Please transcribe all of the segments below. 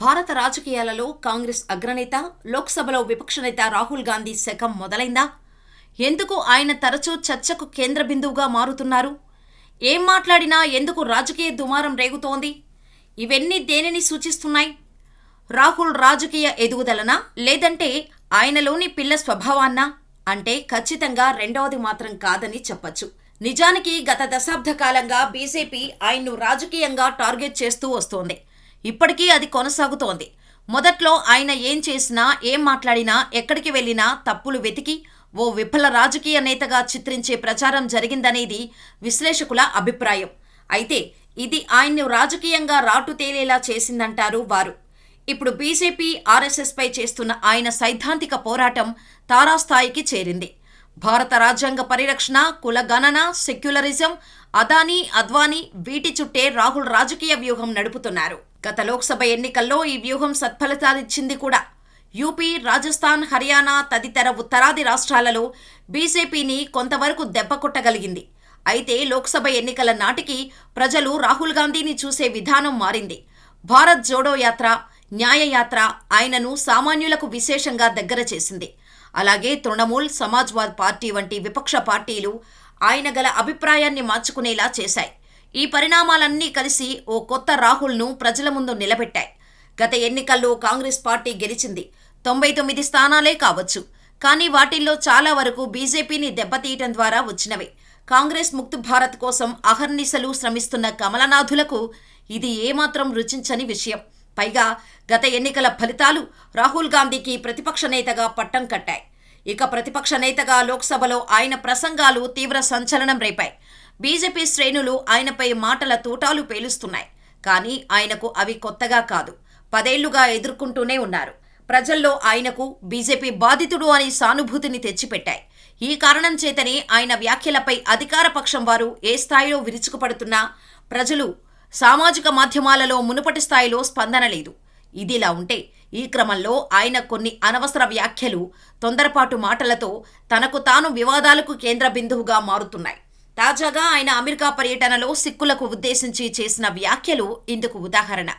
భారత రాజకీయాలలో కాంగ్రెస్ అగ్రనేత లోక్సభలో విపక్ష నేత రాహుల్ గాంధీ శకం మొదలైందా? ఎందుకు ఆయన తరచూ చర్చకు కేంద్ర బిందువుగా మారుతున్నారు? ఏం మాట్లాడినా ఎందుకు రాజకీయ దుమారం రేగుతోంది? ఇవన్నీ దేనిని సూచిస్తున్నాయి? రాహుల్ రాజకీయ ఎదుగుదలనా? లేదంటే ఆయనలోని పిల్ల స్వభావాన్నా? అంటే ఖచ్చితంగా రెండవది మాత్రం కాదని చెప్పచ్చు. నిజానికి గత దశాబ్ద కాలంగా బీజేపీ ఆయన్ను రాజకీయంగా టార్గెట్ చేస్తూ వస్తోంది. ఇప్పటికీ అది కొనసాగుతోంది. మొదట్లో ఆయన ఏం చేసినా ఏం మాట్లాడినా ఎక్కడికి వెళ్ళినా తప్పులు వెతికి ఓ విఫల రాజకీయ నేతగా చిత్రించే ప్రచారం జరిగిందనేది విశ్లేషకుల అభిప్రాయం. అయితే ఇది ఆయన్ను రాజకీయంగా రాటు తేలేలా చేసిందంటారు వారు. ఇప్పుడు బీజేపీ ఆర్ఎస్ఎస్పై చేస్తున్న ఆయన సైద్ధాంతిక పోరాటం తారాస్థాయికి చేరింది. భారత రాజ్యాంగ పరిరక్షణ కులగణన సెక్యులరిజం అదానీ అద్వానీ వీటి చుట్టే రాహుల్ రాజకీయ వ్యూహం నడుపుతున్నారు. గత లోక్సభ ఎన్నికల్లో ఈ వ్యూహం సత్ఫలితాలిచ్చింది కూడా. యూపీ రాజస్థాన్ హర్యానా తదితర ఉత్తరాది రాష్ట్రాలలో బీజేపీని కొంతవరకు దెబ్బకొట్టగలిగింది అయితే లోక్సభ ఎన్నికల నాటికి ప్రజలు రాహుల్ గాంధీని చూసే విధానం మారింది. భారత్ జోడో యాత్ర న్యాయయాత్ర ఆయనను సామాన్యులకు విశేషంగా దగ్గర చేసింది. అలాగే తృణమూల్ సమాజ్వాద్ పార్టీ వంటి విపక్ష పార్టీలు ఆయన గల అభిప్రాయాన్ని మార్చుకునేలా చేశాయి. ఈ పరిణామాలన్నీ కలిసి ఓ కొత్త రాహుల్ను ప్రజల ముందు నిలబెట్టాయి. గత ఎన్నికల్లో కాంగ్రెస్ పార్టీ గెలిచింది. తొంభై తొమ్మిది స్థానాలే కావచ్చు. కానీ వాటిల్లో చాలా వరకు బీజేపీని దెబ్బతీయటం ద్వారా వచ్చినవే. కాంగ్రెస్ ముక్త్ భారత్ కోసం అహర్నిశలు శ్రమిస్తున్న కమలనాథులకు ఇది ఏమాత్రం రుచించని విషయం. పైగా గత ఎన్నికల ఫలితాలు రాహుల్ గాంధీకి ప్రతిపక్ష నేతగా పట్టం కట్టాయి. ఇక ప్రతిపక్ష నేతగా లోక్సభలో ఆయన ప్రసంగాలు తీవ్ర సంచలనం రేపాయి. బీజేపీ శ్రేణులు ఆయనపై మాటల తూటాలు పేలుస్తున్నాయి. కానీ ఆయనకు అవి కొత్తగా కాదు. పదేళ్ళుగా ఎదుర్కొంటూనే ఉన్నారు. ప్రజల్లో ఆయనకు బీజేపీ బాధితుడు అని సానుభూతిని తెచ్చిపెట్టాయి. ఈ కారణం చేతనే ఆయన వ్యాఖ్యలపై అధికార పక్షం వారు ఏ స్థాయిలో విరుచుకుపడుతున్నా ప్రజలు సామాజిక మాధ్యమాలలో మునుపటి స్థాయిలో స్పందన లేదు. ఇదిలా ఉంటే ఈ క్రమంలో ఆయన కొన్ని అనవసర వ్యాఖ్యలు తొందరపాటు మాటలతో తనకు తాను వివాదాలకు కేంద్ర బిందువుగా మారుతున్నాయి. తాజాగా ఆయన అమెరికా పర్యటనలో సిక్కులకు ఉద్దేశించి చేసిన వ్యాఖ్యలు ఇందుకు ఉదాహరణ.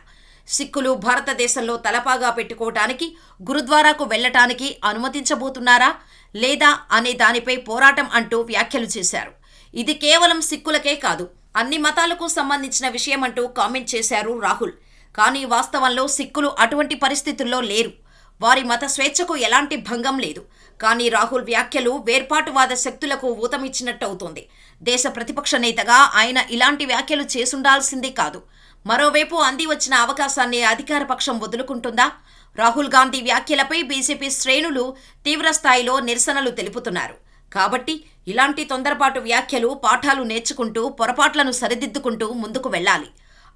సిక్కులు భారతదేశంలో తలపాగా పెట్టుకోవటానికి గురుద్వారాకు వెళ్ళటానికి అనుమతించబోతున్నారా లేదా అనే దానిపై పోరాటం అంటూ వ్యాఖ్యలు చేశారు. ఇది కేవలం సిక్కులకే కాదు అన్ని మతాలకు సంబంధించిన విషయమంటూ కామెంట్ చేశారు రాహుల్. కానీ వాస్తవంలో సిక్కులు అటువంటి పరిస్థితుల్లో లేరు. వారి మత స్వేచ్ఛకు ఎలాంటి భంగం లేదు. కానీ రాహుల్ వ్యాఖ్యలు వేర్పాటువాద శక్తులకు ఊతమిచ్చినట్టవుతోంది. దేశ ప్రతిపక్ష నేతగా ఆయన ఇలాంటి వ్యాఖ్యలు చేసుండాల్సింది కాదు. మరోవైపు అంది వచ్చిన అవకాశాన్ని అధికార పక్షం వదులుకుంటుందా? రాహుల్ గాంధీ వ్యాఖ్యలపై బీజేపీ శ్రేణులు తీవ్రస్థాయిలో నిరసనలు తెలుపుతున్నారు. కాబట్టి ఇలాంటి తొందరపాటు వ్యాఖ్యలు పాఠాలు నేర్చుకుంటూ పొరపాట్లను సరిదిద్దుకుంటూ ముందుకు వెళ్ళాలి.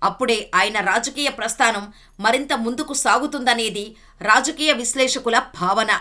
అప్పుడే ఆయన రాజకీయ ప్రస్థానం మరింత ముందుకు సాగుతుందనేది రాజకీయ విశ్లేషకుల భావన.